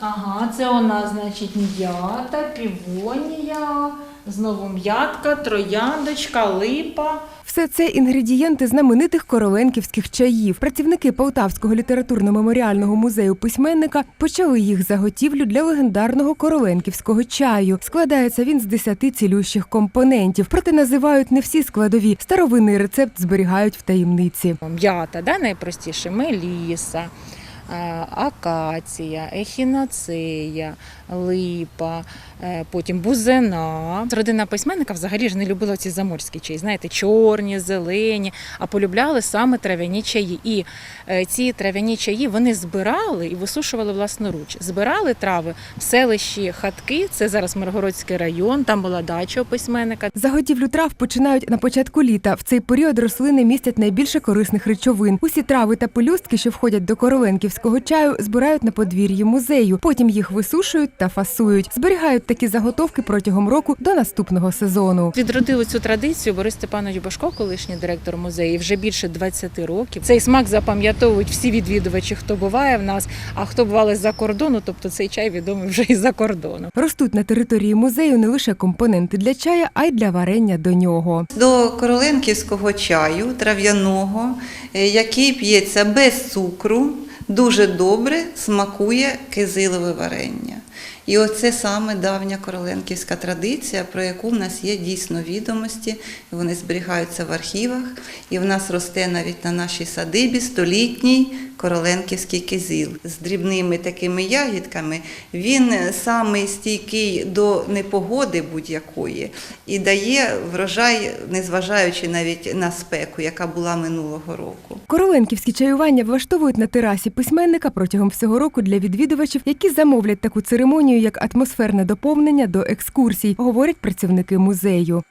Ага, це у нас, значить, м'ята, півонія, знову м'ятка, трояндочка, липа. Все це інгредієнти знаменитих короленківських чаїв. Працівники Полтавського літературно-меморіального музею письменника почали їх заготівлю для легендарного короленківського чаю. Складається він з десяти цілющих компонентів, проте називають не всі складові. Старовинний рецепт зберігають в таємниці. М'ята, да, найпростіше, меліса, акація, ехінацея, липа, е, потім бузина. Родина письменника взагалі ж не любила ці заморські чаї, знаєте, чорні, зелені, а полюбляли саме трав'яні чаї. І е, ці трав'яні чаї вони збирали і висушували власноруч. Збирали трави в селищі Хатки, це зараз Миргородський район, там була дача у письменника. Заготівлю трав починають на початку літа. В цей період рослини містять найбільше корисних речовин. Усі трави та пелюстки, що входять до короленківського чаю, збирають на подвір'ї музею. Потім їх висушують та фасують. Зберігають такі заготовки протягом року до наступного сезону. Відродили цю традицію Борис Степанович Башко, колишній директор музею, вже більше 20 років. Цей смак запам'ятовують всі відвідувачі, хто буває в нас, а хто бували з-за кордону, тобто цей чай відомий вже із-за кордону. Ростуть на території музею не лише компоненти для чая, а й для варення до нього. До короленківського чаю трав'яного, е, який п'ється без цукру, дуже добре смакує кизилове варення. І оце саме давня короленківська традиція, про яку в нас є дійсно відомості. Вони зберігаються в архівах, і в нас росте навіть на нашій садибі столітній короленківський кизил з дрібними такими ягідками. Він самий стійкий до непогоди будь-якої і дає врожай, незважаючи навіть на спеку, яка була минулого року. Короленківські чаювання влаштовують на терасі письменника протягом всього року для відвідувачів, які замовлять таку церемонію, як атмосферне доповнення до екскурсій, говорять працівники музею.